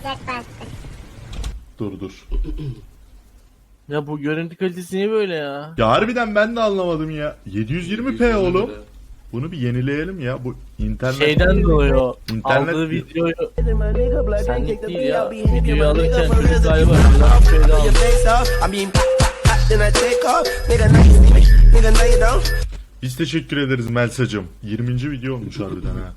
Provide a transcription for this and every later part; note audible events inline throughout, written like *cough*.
sıcak bastı. Dur dur. Ya bu görüntü kalitesi niye böyle ya? Ya harbiden ben de anlamadım ya. 720p oğlum. Bunu bir yenileyelim ya. Bu internet Şeyden dolayı o. İnternet- Aldığı videoyu senlik değil ya. Videoyu alırken çocuk galiba biraz. Biz teşekkür ederiz Melsacım. 20. video olmuş harbiden ha.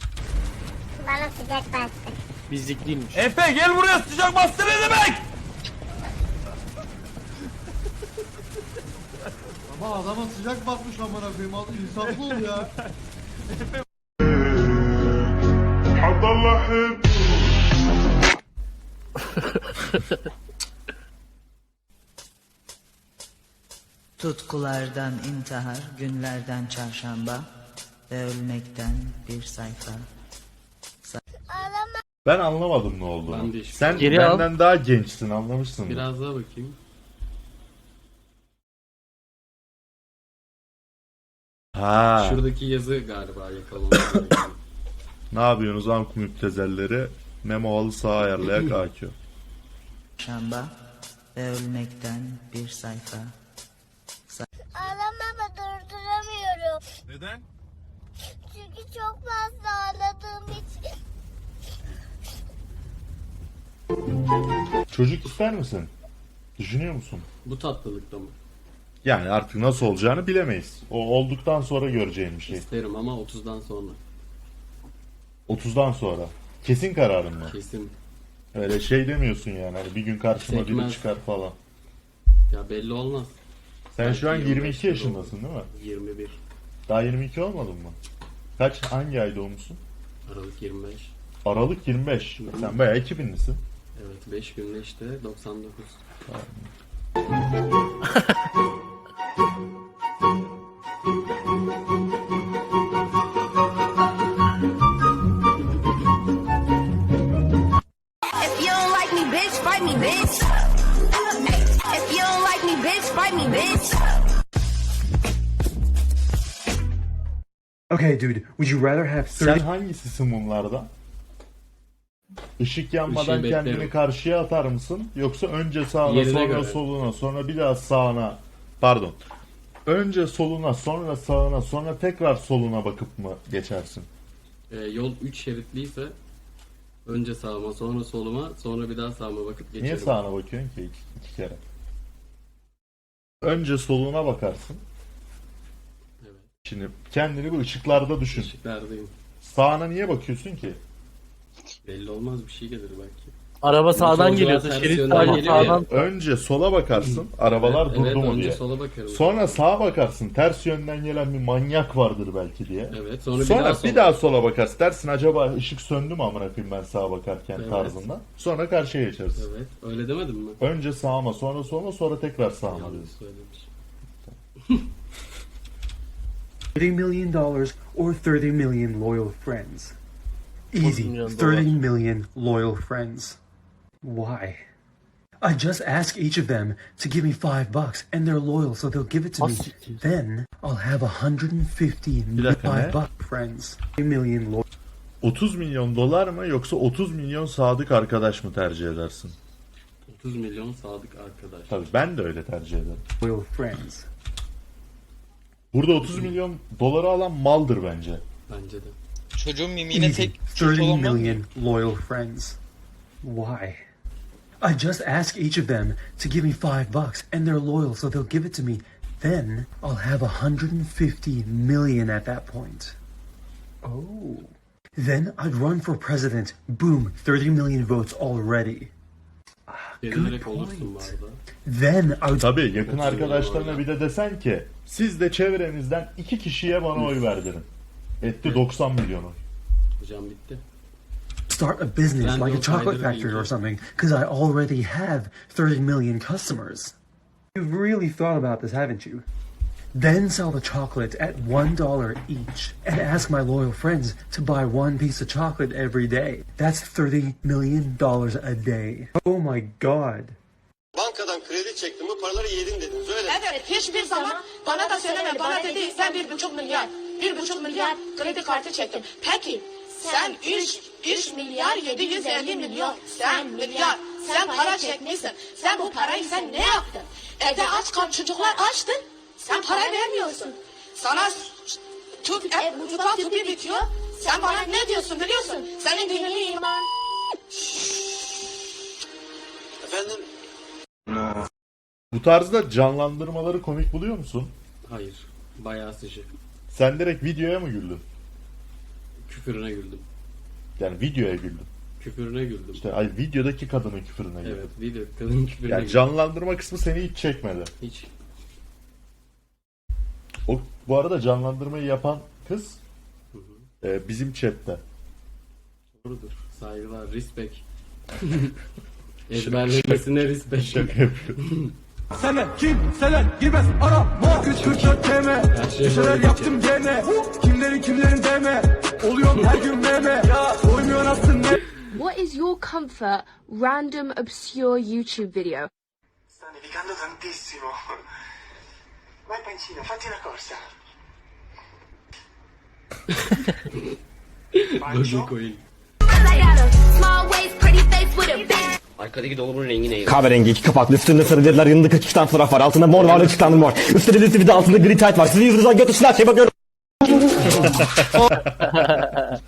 Bana sıcak bastı. Bizlik değilmiş. Efe gel buraya sıcak bastı ne demek? Ama adama sıcak bakmış amına koyayım. Al insaflı ol ya. Tutkulardan intihar, günlerden çarşamba ve ölmekten bir sayfa. Ben anlamadım ne olduğunu. Ben de hiç- Sen Geri al. benden daha gençsin anlamışsın. Biraz daha bakayım. Ha. Şuradaki yazı galiba yakalamam gerekiyor. *coughs* Ne yapıyorsunuz amk müptezelleri? Memo halı sağ ayarlayak *coughs* AQ. Çarşamba ve ölmekten bir sayfa. Ağlama ama durduramıyorum. Neden? Çünkü çok fazla ağladığım için. Çocuk ister misin? Düşünüyor musun? Bu tatlılıkta mı? Yani artık nasıl olacağını bilemeyiz. O olduktan sonra göreceğim bir şey. İsterim ama 30'dan sonra. 30'dan sonra. Kesin kararın mı? Kesin. Öyle şey demiyorsun yani. Hani bir gün karşıma biri Sekmez. çıkar falan. Ya belli olmaz. Sen Belki şu an 25 22 yıl yaşındasın değil mi? 21. Daha 22 olmadın mı? Kaç hangi ay doğmuşsun? Aralık 25. Aralık 25. Sen bayağı 2000'lisin. Evet 5 günde işte 99. If you don't like me, bitch, fight me, bitch. If you don't like me, bitch, fight me, bitch. Okay, dude, would you rather have 30 Sen hangisisin bunlardan? Işık yanmadan Işığı kendini beklerim. karşıya atar mısın? Yoksa önce sağına Yerine sonra göre. soluna sonra bir daha sağına pardon. Önce soluna sonra sağına sonra tekrar soluna bakıp mı geçersin? Ee, yol 3 şeritliyse önce sağıma sonra soluma sonra bir daha sağıma bakıp geçerim. Niye sağına bakıyorsun ki iki, iki kere? Önce soluna bakarsın. Evet. Şimdi kendini bu ışıklarda düşün. Işıklardayım. Sağına niye bakıyorsun ki? Belli olmaz bir şey gelir belki. Araba sağdan geliyorsa şerit yönden sağdan geliyor ya. sağdan. Önce sola bakarsın. Arabalar evet, durdu evet, mu önce diye. sola bakarım. Sonra sağa bakarsın. Ters yönden gelen bir manyak vardır belki diye. Evet sonra, Sonra bir daha sola. sola. sola bakarsın. Dersin acaba ışık söndü mü amına koyayım ben sağa bakarken Evet. tarzında. Sonra karşıya geçeriz. Evet öyle demedim mi? Önce sağıma sonra sola sonra tekrar sağıma Yanlış diyorsun. söylemiş. *laughs* million dollars or 30 million loyal friends? Easy. million 30 dollars. million loyal friends. Why? I just ask each of them to give me five bucks, and they're loyal, so they'll give it to me. Then I'll have 150 dakika, ne? five buck friends. A million loyal 30 milyon dolar mı yoksa 30 milyon sadık arkadaş mı tercih edersin? 30 milyon sadık arkadaş. Tabii ben de öyle tercih ederim. loyal friends. Burada 30 milyon doları alan maldır bence. Bence de. Çocuğun mimiğine Easy. tek çift 30 olan var mı? million loyal friends. Why? I just ask each of them to give me five bucks, and they're loyal, so they'll give it to me. Then I'll have 150 million at that point. Oh. Then I'd run for president. Boom, 30 million votes already. Olursun bu arada. Then I would Tabii yakın 30 arkadaşlarına bir de desen ki siz de çevrenizden iki kişiye bana oy verdirin. Etti 90 milyonu. Hocam bitti. start a business like a chocolate factory or something because I already have 30 million customers. You've really thought about this, haven't you? Then sell the chocolate at $1 each and ask my loyal friends to buy one piece of chocolate every day. That's $30 million a day. Oh my god. Bankadan kredi çektim bu paraları yedin dediniz öyle mi? Evet hiçbir zaman bana da söyleme bana dedi sen bir buçuk milyar bir buçuk milyar kredi kartı çektim. Peki Sen 3 3 milyar 750 milyon. Sen milyar. Sen para çekmişsin. Sen bu parayı sen ne yaptın? Evde aç kal çocuklar açtın. Sen para vermiyorsun. Sana tut, e, mutfak tüpü bitiyor. Sen bana ne diyorsun biliyorsun? Senin dinini iman. Efendim Bu tarzda canlandırmaları komik buluyor musun? Hayır. Bayağı sıcak. Sen direkt videoya mı güldün? Küfürüne güldüm. Yani videoya güldün. Küfürüne güldüm. İşte ay videodaki kadının küfürüne güldün. Evet video kadın küfürüne Yani güldüm. canlandırma kısmı seni hiç çekmedi. Hiç. O bu arada canlandırmayı yapan kız e, bizim chatte. Doğrudur. Saygılar. Respect. *laughs* Ezberlemesine respect. Şaka yapıyorum. Sene kimseler girmez. Arama 344 TM Her şey Bir şeyler yaptım gene Kimlerin kimlerin deme. Oluyorum her gün meme. Ya oynuyor aslında What is your comfort random obscure YouTube video? Sta nevicando tantissimo. Vai pancino fatti una corsa. Oyun. Small waist, pretty face with a big Arkadaki dolabın rengi ne? Kahverengi iki kapaklı üstünde sarı dediler yanında 42 tane fotoğraf var altında mor var açıklandım var üstte de bir de altında gri tight var sizi yüzünüzden götürsün her şeye bakıyorum *laughs*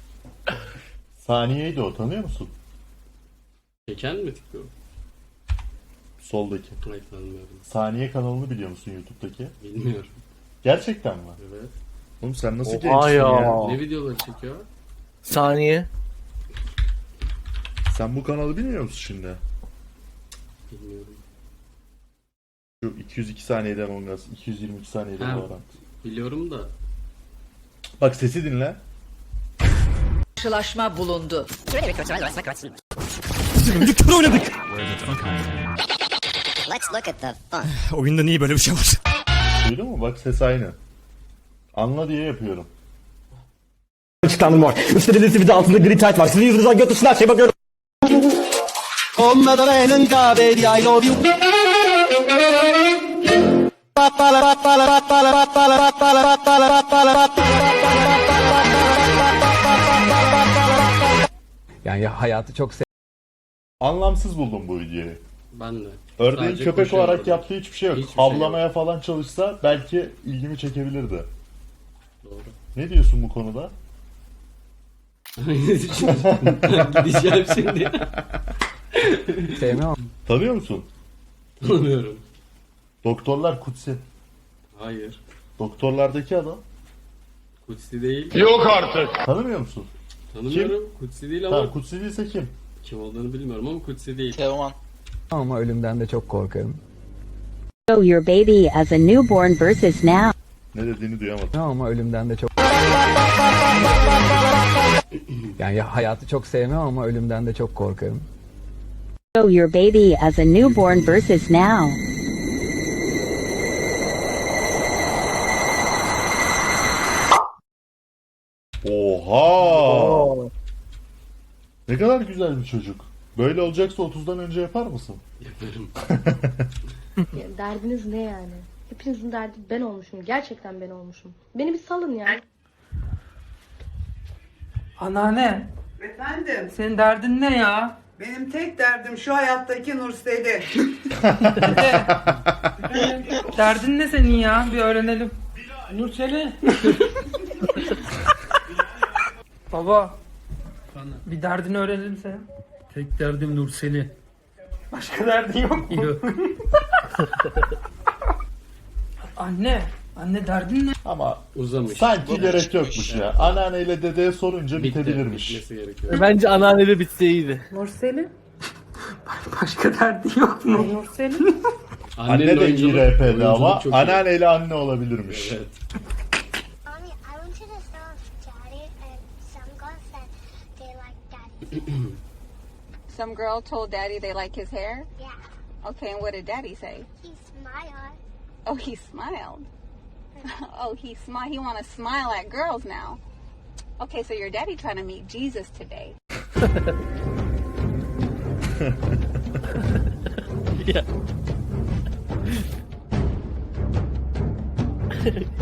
Saniye'ydi o tanıyor musun? Çeken mi tıkıyor? Soldaki. Hayır tanımıyorum. Saniye kanalını biliyor musun YouTube'daki? Bilmiyorum. Gerçekten mi? Evet. Oğlum sen nasıl Oha gençsin ya? ya. Ne videoları çekiyor? Saniye. Sen bu kanalı bilmiyor musun şimdi? Bilmiyorum. Şu 202 saniyede Among Us, 222 saniyede Ha. Valorant. Biliyorum da Bak sesi dinle. Karşılaşma bulundu. Birlikte oynadık Let's look at the fun. *sighs* oyunda niye böyle bir şey var Duydun mu? Bak ses aynı. Anla diye yapıyorum. açıklandım var üstte de bir de altında gri tight var sizi yüzünüzden götürsün her şeye bakıyorum Come da cave di I love you Yani hayatı çok Anlamsız buldum bu videoyu. ben de. Ördeğin Sadece köpek olarak orada. yaptığı hiçbir şey yok. Hiçbir şey Havlamaya falan çalışsa belki ilgimi çekebilirdi. Doğru. Ne diyorsun bu konuda? *laughs* Gideceğim şimdi. *laughs* sevmem Tanıyor musun? Tanımıyorum. Doktorlar Kutsi. Hayır. Doktorlardaki adam. Kutsi değil. Tanımıyor musun? Tanımıyorum. Kutsi değil ama Tamam Kutsi değilse kim? kim olduğunu bilmiyorum ama Kutsi değil. ama ölümden de çok korkarım Show your baby as a newborn versus now. Ne dediğini duyamadım. ama ölümden de çok yani hayatı çok sevmem ama ölümden de çok korkarım Show your baby as a newborn versus now. Oha! Ne kadar güzel bir çocuk. Böyle olacaksa 30'dan önce yapar mısın? Yaparım. *laughs* Derdiniz ne yani? Hepinizin derdi ben olmuşum. Gerçekten ben olmuşum. Beni bir salın ya. Anneanne Efendim, senin derdin ne ya? Benim tek derdim şu hayattaki Nurseli. *laughs* Derdin ne senin ya? Bir öğrenelim. Nurseli. *laughs* Baba. Bir derdini öğrenelim sen. Tek derdim Nurseli. Başka derdin yok mu? Yok. *laughs* Anne. Anne derdin ne? Ama Uzamış. sanki gerek yokmuş ya. Anneanneyle dedeye sorunca Bitti. bitebilirmiş. Bitmesi gerekiyor. Bence anneannede bitse iyiydi. Nurseli? Başka derdin yok mu? Nurseli? *laughs* Anne de iyi oyunculuk- RP'li oyunculuk ama çok iyi. anneanneyle anne olabilirmiş. Evet. *laughs* Mommy, I want you to tell Daddy and some girls that they like Daddy. *clears throat* Some girl told daddy they like his hair? Yeah, Okay, and what did daddy say? he smiled. Oh, he smiled. *laughs* oh, he smile. He want to smile at girls now. Okay, so your daddy trying to meet Jesus today. *laughs* *laughs*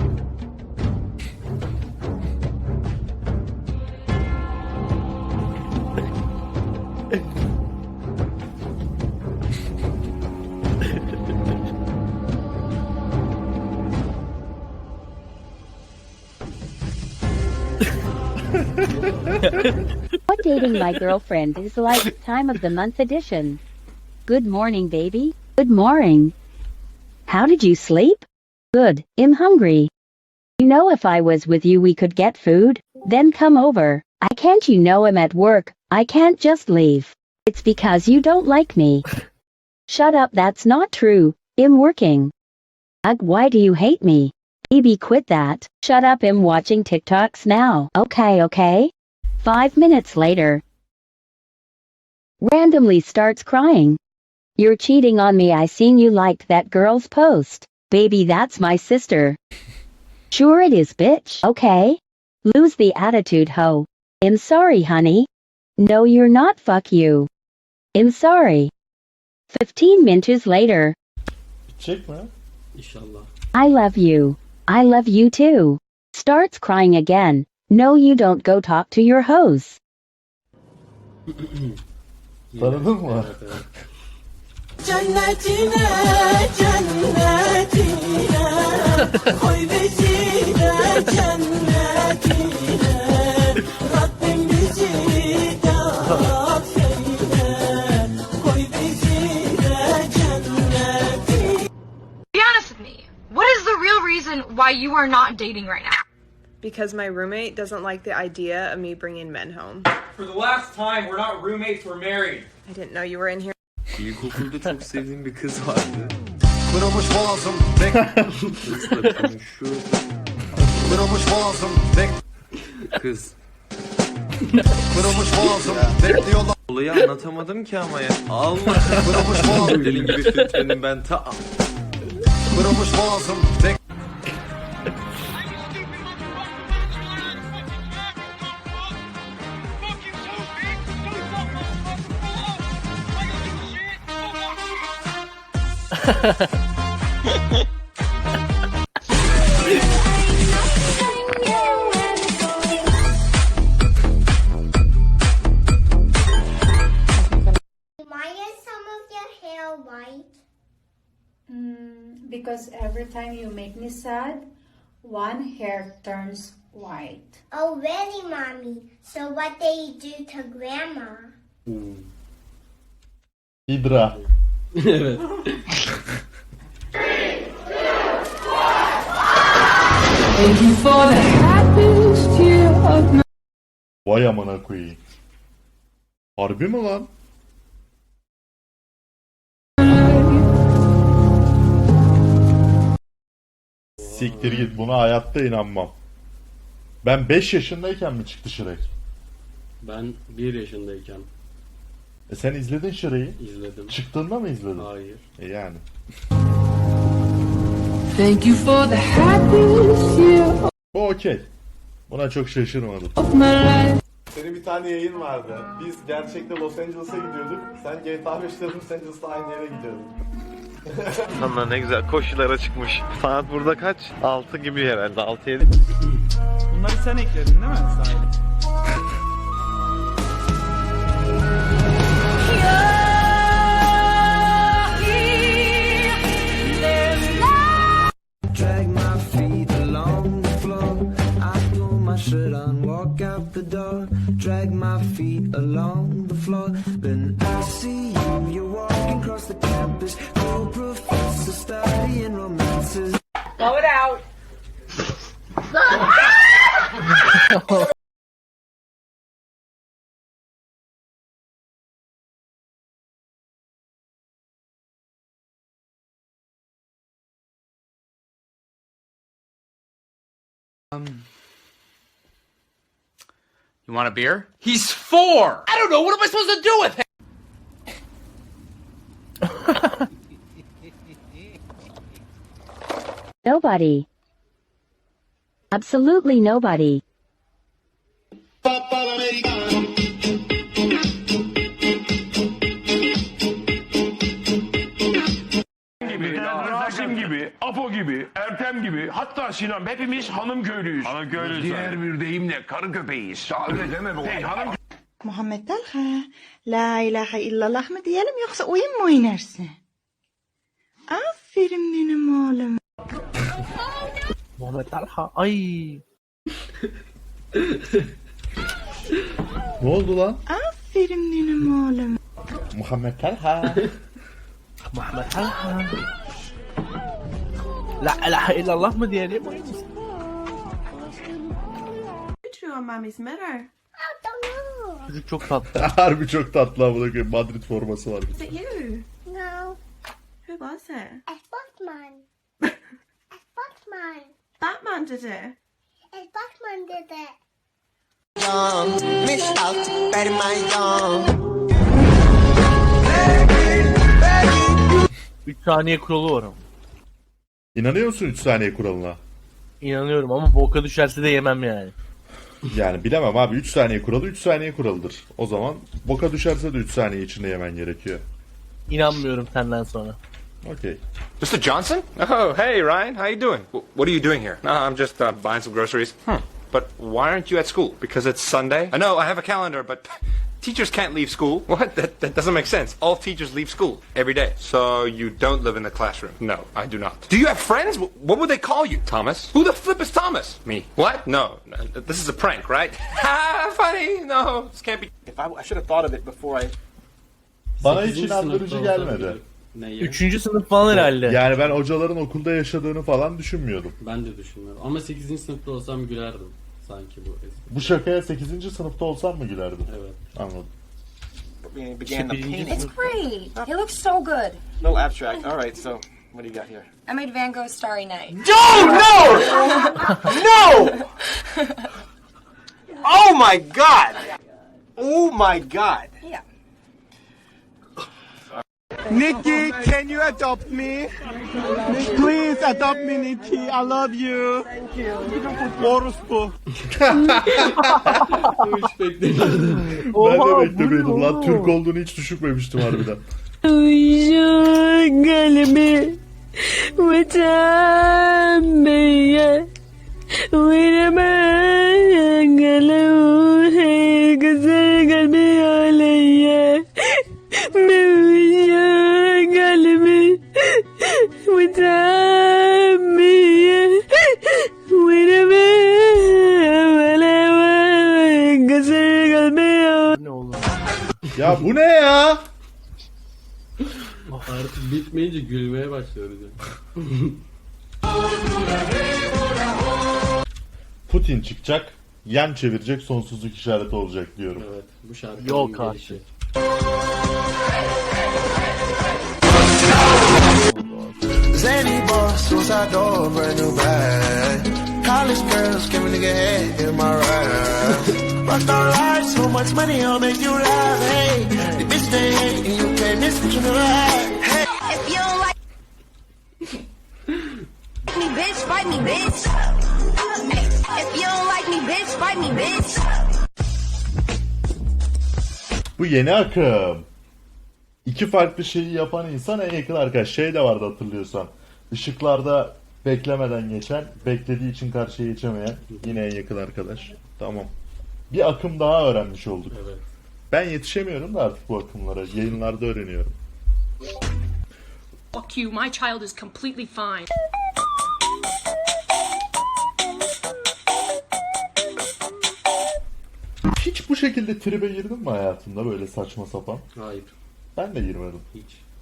What dating my girlfriend is like time of the month edition. Good morning, baby. Good morning. How did you sleep? Good. I'm hungry. You know if I was with you we could get food? Then come over. I can't you know I'm at work. I can't just leave. It's because you don't like me. Shut up that's not true. I'm working. Ugh why do you hate me? Baby quit that. Shut up I'm watching TikToks now. Okay okay. Five minutes later. Randomly starts crying. You're cheating on me I seen you liked that girl's post. Baby that's my sister. *laughs* Sure it is bitch. Okay. Lose the attitude ho. I'm sorry honey. No you're not fuck you. I'm sorry. 15 minutes later. Çek mi? İnşallah. I love you. I love you too. Starts crying again. No you don't go talk to your hose. Tanıdın mı? Evet evet. Cennetine, cennetine Koy bizi cennetine Rabbim bizi de affeyle Koy bizi cennetine Be honest with me. What is the real reason why you are not dating right now? Because my roommate doesn't like the idea of me bringing men home. For the last time, we're not roommates, we're married. I didn't know you were in here. İlkokulda çok *laughs* sevdiğim bir kız vardı. Kırılmış boğazım bek Kırılmış boğazım bek kız. Kırılmış boğazım bekliyorlar Olayı anlatamadım ki ama ya. Alma. Kırılmış boğazım Delin gibi filtrenin ben ta... Kırılmış boğazım bek Mm, because every time you make me sad, one hair turns white. Oh, really, mommy? So what they do to grandma? Hidra. Evet. Vay amına koyayım. Harbi mi lan? Siktir git buna hayatta inanmam. Ben 5 yaşındayken mi çıktı Shrek? Ben bir yaşındayken E sen izledin Shrek'i. izledim. Çıktığında mı izledin? Hayır. E yani. Thank you for the happiest year Bu okey. Buna çok şaşırmadım. of my life. Senin bir tane yayın vardı. Biz gerçekte Los Angeles'a gidiyorduk. Sen GTA 5'te Los Angeles'ta aynı yere gidiyordun. Ama ne güzel koşulara çıkmış. Saat burada kaç? 6 gibi herhalde 6-7. Bunları sen ekledin değil mi? Sahip. Drag my feet along the floor. I pull my shirt on, walk out the door. Drag my feet along the floor. Then I see you, you're walking across the campus. Cool professor studying romances. Blow it out. *laughs* Um, you want a beer? He's four! I don't know, what am I supposed to do with him? *laughs* Nobody. Absolutely nobody. Apo gibi, Ertem gibi, hatta Sinan hepimiz hanım köylüyüz. Hanım köylüyüz. Diğer bir deyimle karı köpeğiyiz. Öyle deme bu. Hey, hanım Muhammed Talha, La ilahe illallah mı diyelim yoksa oyun mu oynarsın? Aferin benim oğlum. Muhammed Talha. Ay. Ne oldu lan? Aferin benim oğlum. Muhammed Talha. Muhammed Talha. La ilahe illallah mı diyelim? True on mommy's mirror. Çocuk çok tatlı. *laughs* Harbi çok tatlı amına koyayım. Madrid forması var. Is it you? No, Who was it? it's Batman. *laughs* it's Batman. Batman did it. It's Batman did it. Üç saniye kuralı var ama. İnanıyor musun 3 saniye kuralına? İnanıyorum ama boka düşerse de yemem yani. Yani bilemem abi 3 saniye kuralı 3 saniye kuralıdır. O zaman boka düşerse de 3 saniye içinde yemen gerekiyor. İnanmıyorum senden sonra. Okey. Mr. Johnson? Oh, hey, Ryan. How you doing? What are you doing here? No, I'm just uh, buying some groceries. Hmm. But why aren't you at school? Because it's Sunday? I know, I have a calendar, but teachers can't leave school. *laughs* What? That, that doesn't make sense. All teachers leave school every day. So you don't live in the classroom? No, I do not. Do you have friends? What would they call you? Thomas? Who the flip is Thomas? Me. What? No. no, This is a prank, right? *laughs* Ha, funny. No, this can't be. If I, I should have thought of it before I... Bana hiç inandırıcı gelmedi. Neyi? Üçüncü sınıf falan herhalde. Yani ben hocaların okulda yaşadığını falan düşünmüyordum. Ben de düşünmüyorum. Ama 8. sınıfta olsam gülerdim. Sanki bu eski. Bu şakaya 8. sınıfta olsam mı gülerdim? Evet. Anladım. began the painting. It's great. It looks so good. No abstract. All right, so what do you got here? I made Van Gogh's Starry Night. No! No! *laughs* no! Oh my god! Oh my god! Yeah. Nikki, can you adopt me? Please adopt me Nikki. I love you. Thank you. Orospu. hiç beklemiyordum. ben de beklemiyordum lan. Türk olduğunu hiç düşünmemiştim harbiden. Uyuşun kalbi vatan beye veremem kalı güzel kalbi aleye mevla with me. Ya bu ne ya? Artık bitmeyince gülmeye başlıyoruz. Putin çıkacak, yan çevirecek, sonsuzluk işareti olacak diyorum. Evet, bu şarkı Yok artık. Şey. Zany boss, suicide door, brand new bag. College girls, give a nigga head in my ride. Rockstar life, so much money, I'll make you laugh. Hey, the bitch they hate, and you can't miss what you never had. Hey. If you don't like *laughs* me, bitch, fight me, bitch. If you don't like me, bitch, fight me, bitch. Bu yeni akım. İki farklı şeyi yapan insan en yakın arkadaş. Şey de vardı hatırlıyorsan. Işıklarda beklemeden geçen, beklediği için karşıya geçemeyen yine en yakın arkadaş. Tamam. Bir akım daha öğrenmiş olduk. Evet. Ben yetişemiyorum da artık bu akımlara. Yayınlarda öğreniyorum. Fuck you. My child is completely fine. Hiç bu şekilde tribe girdin mi hayatında böyle saçma sapan? Hayır. Ben de girmedim. Hiç.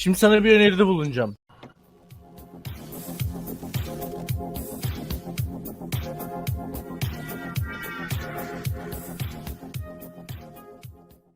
Şimdi sana bir öneride bulunacağım.